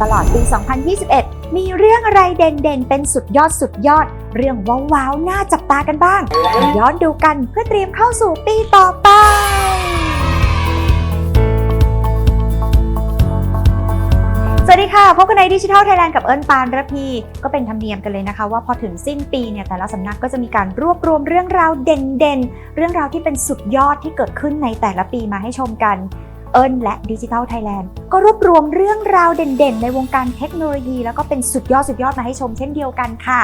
ตลอดปี 2021 มีเรื่องอะไรเด่นๆ เป็นสุดยอดสุดยอด เรื่องว้าวๆ น่าจับตากันบ้าง ย้อนดูกันเพื่อเตรียมเข้าสู่ปีต่อไปสวัสดีค่ะ พบกันในดิจิทัลไทยแลนด์กับเอิญปานระพี ก็เป็นธรรมเนียมกันเลยนะคะ ว่าพอถึงสิ้นปีเนี่ยแต่ละสำนักก็จะมีการรวบรวมเรื่องราวเด่นๆ เรื่องราวที่เป็นสุดยอดที่เกิดขึ้นในแต่ละปีมาให้ชมกัน อิญและดิจิทัลไทยแลนด์ก็รวบรวมเรื่องราวเด่นๆ ในวงการเทคโนโลยี แล้วก็เป็นสุดยอดสุดยอดมาให้ชมเช่นเดียวกันค่ะ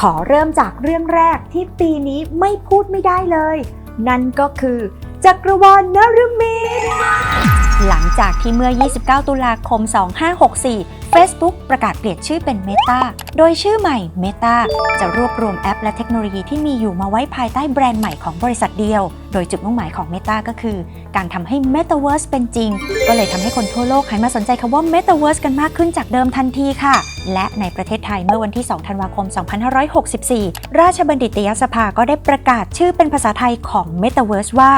ขอเริ่มจากเรื่องแรกที่ปีนี้ไม่พูดไม่ได้เลย นั่นก็คือจักรวาลนรมิหลังจากที่เมื่อ 29 ตุลาคม 2564 Facebook ประกาศเปลี่ยนชื่อเป็น Meta โดยชื่อใหม่ Meta จะรวบรวมแอปและเทคโนโลยีที่มีอยู่มาไว้ภายใต้แบรนด์ใหม่ของบริษัทเดียว โดยจุดมุ่งหมายของ Meta ก็คือ การทำให้ Metaverse เป็นจริง ก็เลยทำให้คนทั่วโลกหันมาสนใจคำว่า Metaverse กันมากขึ้นจากเดิมทันทีค่ะ และในประเทศไทยเมื่อวันที่ 2 ธันวาคม 2564 ราชบัณฑิตยสภาก็ได้ประกาศชื่อเป็นภาษาไทยของ Metaverse ว่า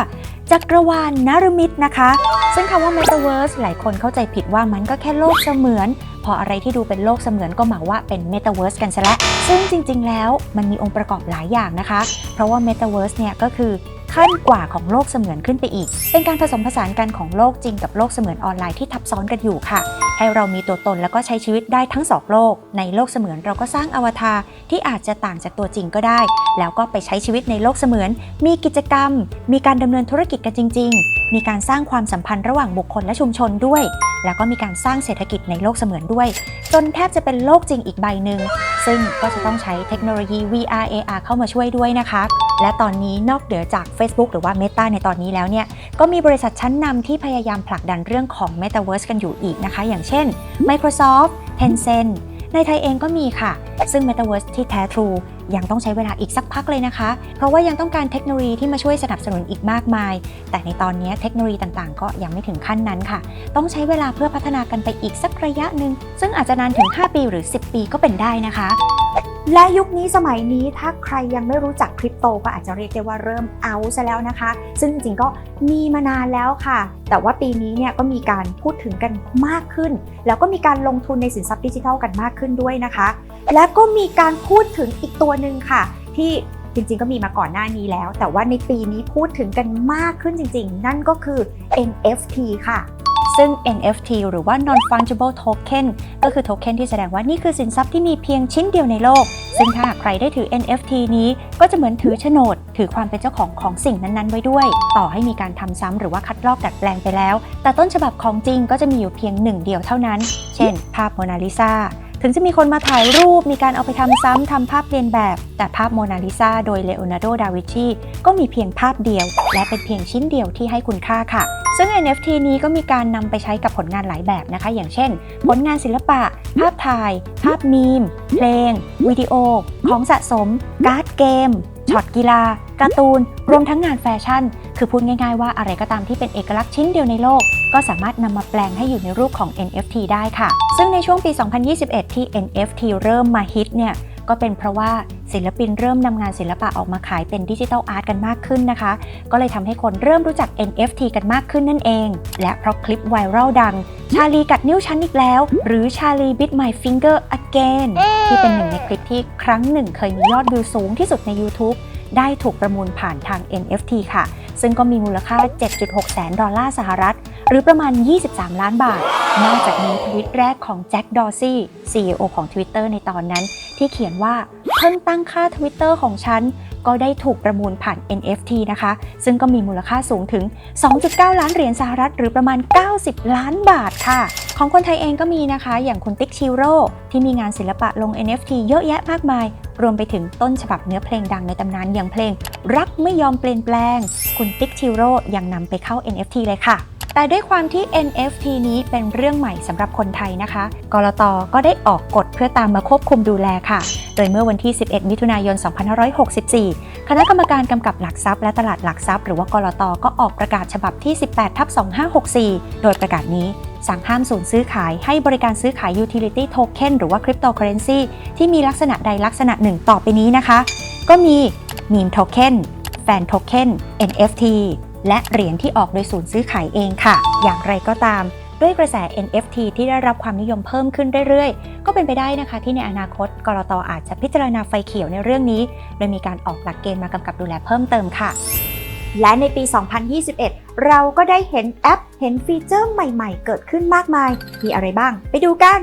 จักรวาลนารมิตนะคะ ซึ่งคำว่า Metaverse หลายคนเข้าใจผิดว่ามันก็แค่โลกเสมือน พออะไรที่ดูเป็นโลกเสมือนก็หมาว่าเป็น Metaverse กันซะแล้วซึ่งจริงๆ แล้วมันมีองค์ประกอบหลายอย่างนะคะ เพราะว่า Metaverse เนี่ยก็คือ ขั้นกว่าของโลกเสมือนขึ้นไปอีก เป็นการผสมผสานกันของโลกจริงกับโลกเสมือนออนไลน์ที่ทับซ้อนกันอยู่ค่ะ ให้เรามีตัวตนแล้วก็ใช้ชีวิตได้ทั้งสองโลก ในโลกเสมือนเราก็สร้างอวตารที่อาจจะต่างจากตัวจริงก็ได้ แล้วก็ไปใช้ชีวิตในโลกเสมือน มีกิจกรรม มีการดำเนินธุรกิจกันจริง ๆ มีการสร้างความสัมพันธ์ระหว่างบุคคลและชุมชนด้วยแล้วก็มีการสร้างเศรษฐกิจในโลกเสมือนด้วย จนแทบจะเป็นโลกจริงอีกใบหนึ่ง ซึ่งก็จะต้องใช้เทคโนโลยี VR AR เข้ามาช่วยด้วยนะคะ และตอนนี้นอกเหนือจาก Facebook หรือว่า Meta ในตอนนี้แล้วเนี่ย ก็มีบริษัทชั้นนำที่พยายามผลักดันเรื่องของ Metaverse กันอยู่อีกนะคะ อย่างเช่น Microsoft Tencent ในไทยเองก็มีค่ะ ซึ่ง Metaverse ที่แท้ทรู ยังต้องใช้เวลาอีกสักพักเลยนะคะ เพราะว่ายังต้องการเทคโนโลยีที่มาช่วยสนับสนุนอีกมากมาย แต่ในตอนนี้เทคโนโลยีต่างๆ ก็ยังไม่ถึงขั้นนั้นค่ะ ต้องใช้เวลาเพื่อพัฒนากันไปอีกสักระยะหนึ่งซึ่งอาจจะนานถึง 5 ปีหรือ 10 ปีก็เป็นได้นะคะ และยุคนี้สมัยนี้ถ้าใครยังไม่รู้จักคริปโตก็อาจจะเรียกได้ว่าเริ่มเอาซะแล้วนะคะ ซึ่งจริงๆก็มีมานานแล้วค่ะ แต่ว่าปีนี้เนี่ยก็มีการพูดถึงกันมากขึ้น แล้วก็มีการลงทุนในสินทรัพย์ดิจิทัลกันมากขึ้นด้วยนะคะ และก็มีการพูดถึงอีกตัวหนึ่งค่ะ ที่จริงๆ ก็มีมาก่อนหน้านี้แล้ว แต่ว่าในปีนี้พูดถึงกันมากขึ้นจริง ๆ นั่นก็คือ NFT ค่ะ ซึ่ง NFT หรือว่า non fungible token ก็คือโทเค็นที่แสดงว่านี่คือสินทรัพย์ที่มีเพียงชิ้นเดียวในโลก ซึ่งถ้าใครได้ถือ NFT นี้ก็จะเหมือนถือโฉนด ถือความเป็นเจ้าของของสิ่งนั้นๆ ไว้ด้วย ต่อให้มีการทำซ้ำหรือว่าคัดลอกดัดแปลงไปแล้ว แต่ต้นฉบับของจริงก็จะมีอยู่เพียงหนึ่งเดียวเท่านั้น เช่น ภาพโมนาลิซา ถึงจะมีคนมาถ่ายรูปมีการเอาไปทำซ้ำทำภาพเลียนแบบ แต่ภาพโมนาลิซาโดยเลโอนาร์โด ดาวิชีก็มีเพียงภาพเดียว และเป็นเพียงชิ้นเดียวที่ให้คุณค่าค่ะ ซึ่ง NFT นี้ก็มีการนำไปใช้กับผลงานหลายแบบนะคะ อย่างเช่น ผลงานศิลปะ ภาพถ่าย ภาพมีม เพลง วิดีโอ ของสะสม การ์ดเกมช็อตกีฬา การ์ตูน รวมทั้งงานแฟชั่น คือพูดง่ายๆว่าอะไรก็ตามที่เป็นเอกลักษณ์ชิ้นเดียวในโลก ก็สามารถนำมาแปลงให้อยู่ในรูปของ NFT ได้ค่ะ ซึ่งในช่วงปี 2021 ที่ NFT เริ่มมาฮิตเนี่ยก็เป็นเพราะว่าศิลปินเริ่มนำงานศิลปะออกมาขายเป็นดิจิทัลอาร์ตกันมากขึ้นนะคะ ก็เลยทำให้คนเริ่มรู้จัก NFT กันมากขึ้นนั่นเอง และเพราะคลิปไวรัลดัง ชาลีกัดนิ้วฉันอีกแล้ว หรือชาลี bit my finger again ที่เป็นหนึ่งในคลิปที่ครั้งหนึ่งเคยมียอดวิวสูงที่สุดใน YouTube ได้ถูกประมูลผ่านทาง NFT ค่ะ ซึ่งก็มีมูลค่า 7.6 แสนดอลลาร์สหรัฐ หรือประมาณ 23 ล้านบาท นอกจากนี้ทวิตแรกของแจ็คดอร์ซี่ CEO ของ Twitter ในตอนนั้น ที่เขียนว่าเพิ่งตั้งค่า Twitter ของฉัน ก็ได้ถูกประมูลผ่าน NFT นะคะ ซึ่งก็มีมูลค่าสูงถึง 2.9 ล้านเหรียญสหรัฐ หรือประมาณ 90 ล้านบาทค่ะ ของคนไทยเองก็มีนะคะ อย่างคุณติ๊กชิโร่ที่มีงานศิลปะลง NFT เยอะแยะมากมาย รวมไปถึงต้นฉบับเนื้อเพลงดังในตำนานอย่างเพลง รักไม่ยอมเปลี่ยนแปลง คุณติ๊กชิโร่ยังนำไปเข้า NFT เลยค่ะ แต่ด้วยความที่ NFT นี้เป็นเรื่องใหม่สำหรับคนไทยนะคะ กรตก็ได้ออกกฎเพื่อตามมาควบคุมดูแลค่ะ โดยเมื่อวันที่ 11 มิถุนายน 2564 คณะกรรมการกำกับหลักทรัพย์และตลาดหลักทรัพย์หรือว่ากรตก็ออกประกาศฉบับที่ 18ทับ2564 โดยประกาศนี้สั่งห้ามศูนย์ซื้อขายให้บริการซื้อขาย utility token หรือว่า cryptocurrency ที่มีลักษณะใดลักษณะหนึ่งต่อไปนี้นะคะ ก็มี meme token fan token NFT และเหรียญที่ออกโดยศูนย์ซื้อขายเองค่ะ อย่างไรก็ตาม ด้วยกระแส NFT ที่ได้รับความนิยมเพิ่มขึ้นเรื่อยๆ ก็เป็นไปได้นะคะ ที่ในอนาคตกรตอาจจะพิจารณาไฟเขียวในเรื่องนี้ โดยมีการออกหลักเกณฑ์มากำกับดูแลเพิ่มเติมค่ะ และในปี 2021 เราก็ได้เห็นแอป เห็นฟีเจอร์ใหม่ๆ เกิดขึ้นมากมาย มีอะไรบ้าง ไปดูกัน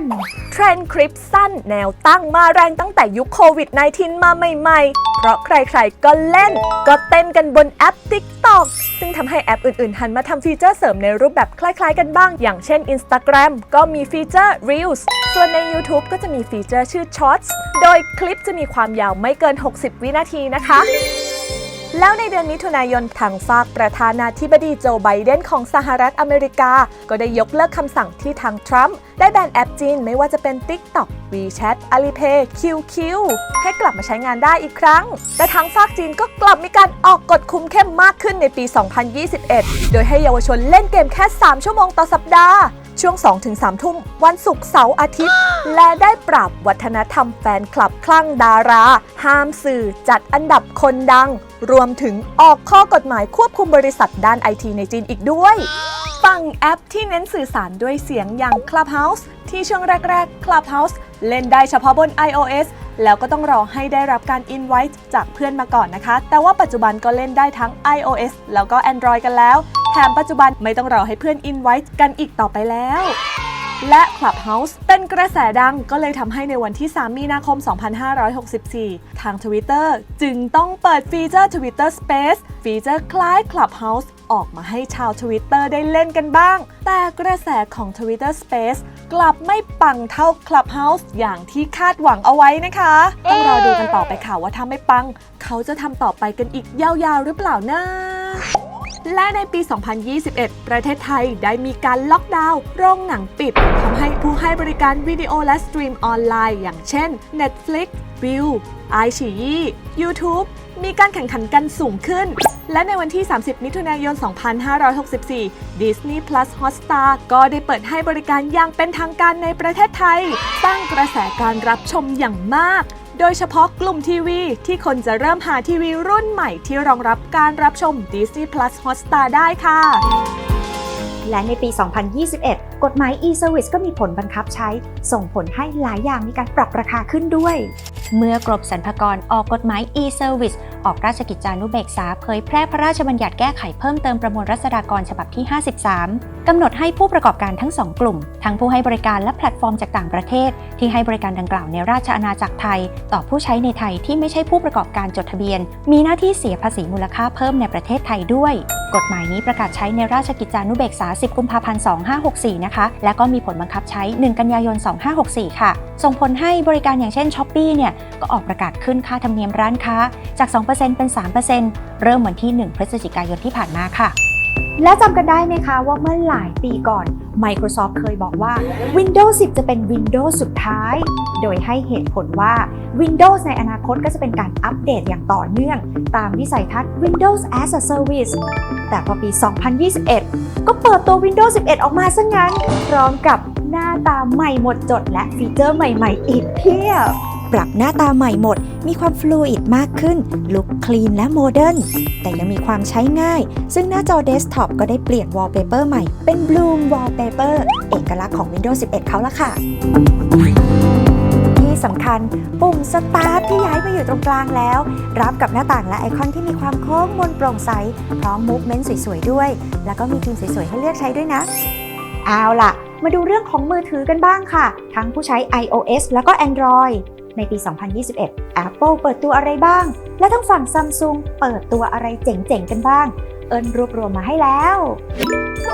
เทรนด์คลิปสั้นแนวตั้งมาแรงตั้งแต่ยุคโควิด -19 มาใหม่ๆ เพราะใครๆ ก็เล่น ก็เต้นกันบนแอป TikTok ซึ่งทำให้แอปอื่นๆ หันมาทำฟีเจอร์เสริมในรูปแบบคล้ายๆ กันบ้าง อย่างเช่น Instagram ก็มีฟีเจอร์ Reels ส่วนใน YouTube ก็จะมีฟีเจอร์ชื่อ Shorts โดยคลิปจะมีความยาวไม่เกิน 60 วินาทีนะคะ แล้วในเดือนมิถุนายนทางฝากประธานาธิบดีโจไบเดนของสหรัฐอเมริกา ก็ได้ยกเลิกคำสั่งที่ทางทรัมป์ได้แบนแอปจีนไม่ว่าจะเป็น TikTok, WeChat, Alipay, QQ ให้กลับมาใช้งานได้อีกครั้ง แต่ทางฝากจีนก็กลับมีการออกกฎคุมเข้มมากขึ้นในปี 2021 โดยให้เยาวชนเล่นเกมแค่ 3 ชั่วโมงต่อสัปดาห์ ช่วง 2-3 ทุ่มวันศุกร์เสาร์อาทิตย์ และได้ปรับวัฒนธรรมแฟนคลับคลั่งดารา ห้ามสื่อจัดอันดับคนดัง รวมถึงออกข้อกฎหมายควบคุมบริษัทด้านไอทีในจีนอีกด้วย ฝั่งแอปที่เน้นสื่อสารด้วยเสียงอย่าง Clubhouse ที่ช่วงแรก ๆ Clubhouse เล่นได้เฉพาะบน iOS แล้วก็ต้องรอให้ได้รับการ invite จากเพื่อนมาก่อนนะคะ แต่ว่าปัจจุบันก็เล่นได้ทั้ง iOS แล้วก็ Android กันแล้ว แถมปัจจุบันไม่ต้องรอให้เพื่อน invite กันอีกต่อไปแล้ว Clubhouse เป็นกระแสดังก็เลยทำให้ในวันที่ 3 มีนาคม 2564 ทาง Twitter จึงต้องเปิดฟีเจอร์ Twitter Space ฟีเจอร์คล้าย Clubhouse ออกมาให้ชาว Twitter ได้เล่นกันบ้าง แต่กระแสของ Twitter Space กลับไม่ปังเท่า Clubhouse อย่างที่คาดหวังเอาไว้นะคะ ต้องรอดูกันต่อไปค่ะว่าถ้าไม่ปัง เขาจะทำต่อไปกันอีกยาวๆหรือเปล่านะ และในปี 2021 ประเทศไทยได้มีการล็อกดาวน์โรงหนังปิดทำให้ผู้ให้บริการวิดีโอและสตรีมออนไลน์ อย่างเช่น Netflix, View, i อ i YouTube มีการแข่งขันกันสูงขึ้น และในวันที่ 30 มิถุนายน 2564 Disney Plus Hotstar ก็ได้เปิดให้บริการอย่างเป็นทางการในประเทศไทย สร้างกระแสการรับชมอย่างมาก โดยเฉพาะกลุ่มทีวี ที่คนจะเริ่มหาทีวีรุ่นใหม่ที่รองรับการรับชม Disney Plus Hotstar ได้ค่ะ และในปี 2021 กฎหมาย e-service ก็มีผลบังคับใช้ ส่งผลให้หลายอย่างมีการปรับราคาขึ้นด้วย เมื่อกรมสรรพากรออกกฎหมาย e-service ออกราชกิจจานุเบกษาเผยแพร่พระราชบัญญัติแก้ไขเพิ่มเติมประมวลรัษฎากรฉบับที่ 53 กำหนดให้ผู้ประกอบการทั้ง2กลุ่ม ทั้งผู้ให้บริการและแพลตฟอร์มจากต่างประเทศ ที่ให้บริการดังกล่าวในราชอาณาจักรไทย ต่อผู้ใช้ในไทยที่ไม่ใช่ผู้ประกอบการจดทะเบียน มีหน้าที่เสียภาษีมูลค่าเพิ่มในประเทศไทยด้วย กฎหมายนี้ประกาศใช้ในราชกิจจานุเบกษา 10 กุมภาพันธ์ 2564 นะคะ และก็มีผลบังคับใช้ 1 กันยายน 2564 ค่ะ ส่งผลให้บริการอย่างเช่นช้อปปี้เนี่ย ก็ออกประกาศขึ้นค่าธรรมเนียมร้านค้าจาก 2%เป็น 3%เริ่มวันที่ 1 พฤศจิกายนที่ผ่านมาค่ะ และจำกันได้ไหมคะว่าเมื่อหลายปีก่อน Microsoft เคยบอกว่า Windows 10 จะเป็น Windows สุดท้าย โดยให้เหตุผลว่า Windows ในอนาคตก็จะเป็นการอัปเดตอย่างต่อเนื่อง ตามวิสัยทัศน์ Windows as a Service แต่พอปี 2021 ก็เปิดตัว Windows 11 ออกมาซะงั้น พร้อมกับหน้าตาใหม่หมดจดและฟีเจอร์ใหม่ๆ อีกเพียบ ปรับหน้าตาใหม่หมด มีความฟลูอิดมากขึ้น ลุคคลีนและโมเดิร์น แต่ยังมีความใช้ง่าย ซึ่งหน้าจอเดสก์ท็อปก็ได้เปลี่ยนวอลเปเปอร์ใหม่ เป็น Bloom Wallpaper เอกลักษณ์ของ Windows 11 เขาละค่ะที่สำคัญ ปุ่ม Start ที่ย้ายมาอยู่ตรงกลางแล้ว รับกับหน้าต่างและไอคอนที่มีความโค้งมนโปร่งใส พร้อมมูฟเมนต์สวยๆด้วย แล้วก็มีธีมสวยๆ ให้เลือกใช้ด้วยนะ เอาล่ะ มาดูเรื่องของมือถือกันบ้างค่ะ ทั้งผู้ใช้ iOS แล้วก็ Android ในปี 2021 Apple เปิดตัวอะไรบ้าง และทั้งฝั่ง Samsung เปิดตัวอะไรเจ๋งๆ กันบ้าง เอิญรวบรวมมาให้แล้ว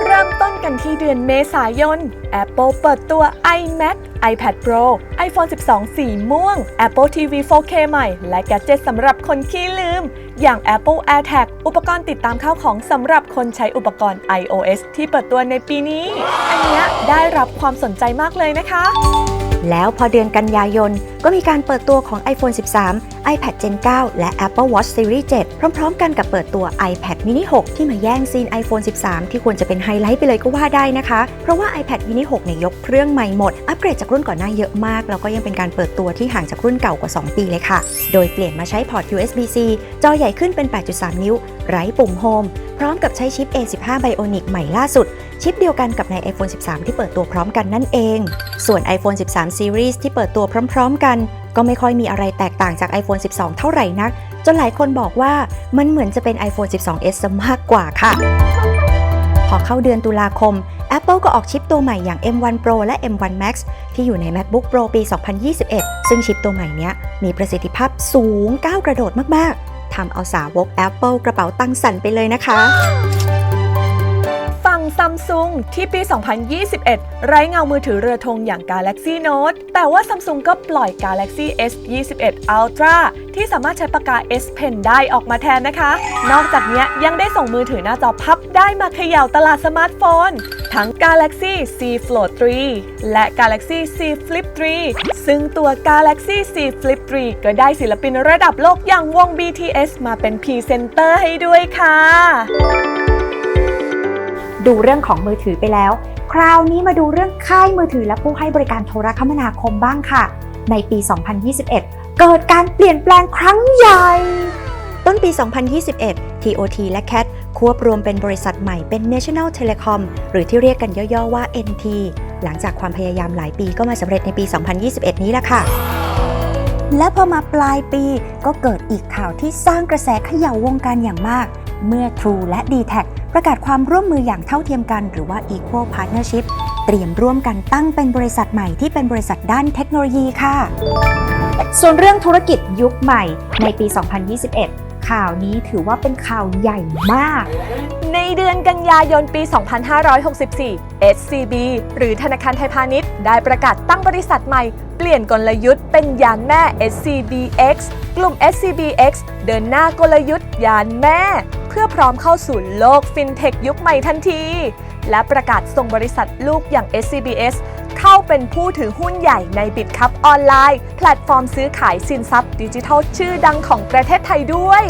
เริ่มต้นกันที่เดือนเมษายน Apple เปิดตัว iMac iPad Pro iPhone 12 สีม่วง Apple TV 4K ใหม่ และแกดเจ็ตสำหรับคนขี้ลืม อย่าง Apple AirTag อุปกรณ์ติดตามข้าวของสำหรับคนใช้อุปกรณ์ iOS ที่เปิดตัวในปีนี้ อันเนี้ยได้รับความสนใจมากเลยนะคะ แล้วพอเดือนกันยายน ก็มีการเปิดตัวของ iPhone 13 iPad Gen 9 และ Apple Watch Series 7 พร้อมๆ กันกับเปิดตัว iPad mini 6 ที่มาแย่งซีน iPhone 13 ที่ควรจะเป็นไฮไลท์ไปเลยก็ว่าได้นะคะ เพราะว่า iPad mini 6เนี่ยยกเครื่องใหม่หมด อัปเกรดจากรุ่นก่อนหน้าเยอะมาก แล้วก็ยังเป็นการเปิดตัวที่ห่างจากรุ่นเก่ากว่า 2 ปีเลยค่ะ โดยเปลี่ยนมาใช้พอร์ต USB-C จอใหญ่ขึ้นเป็น 8.3 นิ้ว ไร้ปุ่มโฮมพร้อมกับใช้ชิป A15 Bionic ใหม่ล่าสุด ชิปเดียวกันกับใน iPhone 13 ที่เปิดตัวพร้อมกันนั่นเอง ส่วน iPhone 13 Series ที่เปิดตัวพร้อม ๆ กันก็ไม่ค่อยมีอะไรแตกต่างจาก iPhone 12 เท่าไหร่นัก จนหลายคนบอกว่ามันเหมือนจะเป็น iPhone 12s ซะมากกว่าค่ะ พอเข้าเดือนตุลาคม Apple ก็ออกชิปตัวใหม่อย่าง M1 Pro และ M1 Max ที่อยู่ใน MacBook Pro ปี 2021 ซึ่งชิปตัวใหม่นี้มีประสิทธิภาพสูงก้าวกระโดดมาก ๆทำเอาสาวก Apple กระเป๋าตังสั่นไปเลยนะคะ ฝั่งซัมซุงที่ปี 2021 ไร้เงามือถือเรือธงอย่าง Galaxy Note แต่ว่าซัมซุงก็ปล่อย Galaxy S 21 Ultra ที่สามารถใช้ปากกา S Pen ได้ออกมาแทนนะคะ นอกจากนี้ยังได้ส่งมือถือหน้าจอพับได้มาเขย่าตลาดสมาร์ทโฟน ทั้ง Galaxy Z Fold 3 และ Galaxy Z Flip 3 ซึ่งตัว Galaxy Z Flip 3 ก็ได้ศิลปินระดับโลกอย่างวง BTS มาเป็นพรีเซนเตอร์ให้ด้วยค่ะ ดูเรื่องของมือถือไปแล้ว คราวนี้มาดูเรื่องค่ายมือถือและผู้ให้บริการโทรคมนาคมบ้างค่ะ ในปี 2021 เกิดการเปลี่ยนแปลงครั้งใหญ่ ต้นปี 2021 TOT และ CAT ควบรวมเป็นบริษัทใหม่เป็น National Telecom หรือที่เรียกกันย่อๆว่า NT หลังจากความพยายามหลายปีก็มาสำเร็จในปี 2021 นี้แหละค่ะและพอมาปลายปีก็เกิดอีกข่าวที่สร้างกระแสเขย่าวงการอย่างมาก เมื่อ True และ d t แทประกาศความร่วมมืออย่างเท่าเทียมกัน หรือว่า Equal Partnership เตรียมร่วมกันตั้งเป็นบริษัทใหม่ที่เป็นบริษัทด้านเทคโนโลยีค่ะ ส่วนเรื่องธุรกิจยุคใหม่ในปี 2021 ข่าวนี้ถือว่าเป็นข่าวใหญ่มาก ในเดือนกันยายนปี 2564 SCB หรือธนาคารไทยพาณิชย์ ได้ประกาศตั้งบริษัทใหม่เปลี่ยนกลยุทธ์เป็นยานแม่ SCBX กลุ่ม SCBX เดินหน้ากลยุทธ์ยานแม่ เพื่อพร้อมเข้าสู่โลกฟินเทคยุคใหม่ทันที และประกาศส่งบริษัทลูกอย่าง SCBS เข้าเป็นผู้ถือหุ้นใหญ่ในบิตคัพออนไลน์ แพลตฟอร์มซื้อขายสินทรัพย์ดิจิทัลชื่อดังของประเทศไทยด้วย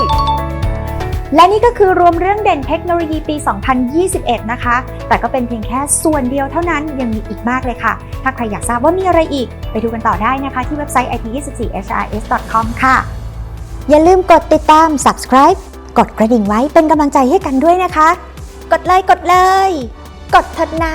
และนี่ก็คือรวมเรื่องเด่นเทคโนโลยีปี 2021 นะคะ แต่ก็เป็นเพียงแค่ส่วนเดียวเท่านั้นยังมีอีกมากเลยค่ะ ถ้าใครอยากทราบว่ามีอะไรอีก ไปดูกันต่อได้นะคะที่เว็บไซต์ ip24hrs.com ค่ะ อย่าลืมกดติดตาม subscribe กดกระดิ่งไว้เป็นกำลังใจให้กันด้วยนะคะ กดเลยกดเลย กดเถิดนะ